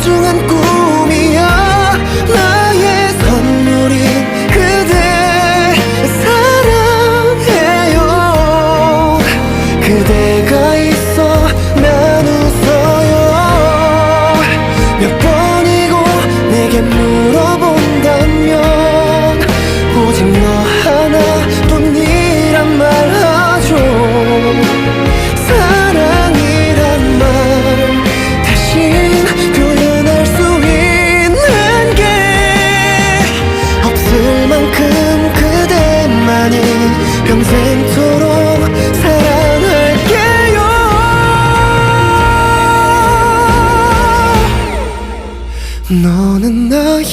소중한 꿈이야. 나의 선물이 그대 사랑해요. 그대가 있어 난 웃어요. 몇 번이고 내게 물어본다면 오직 너 하나 너는 나의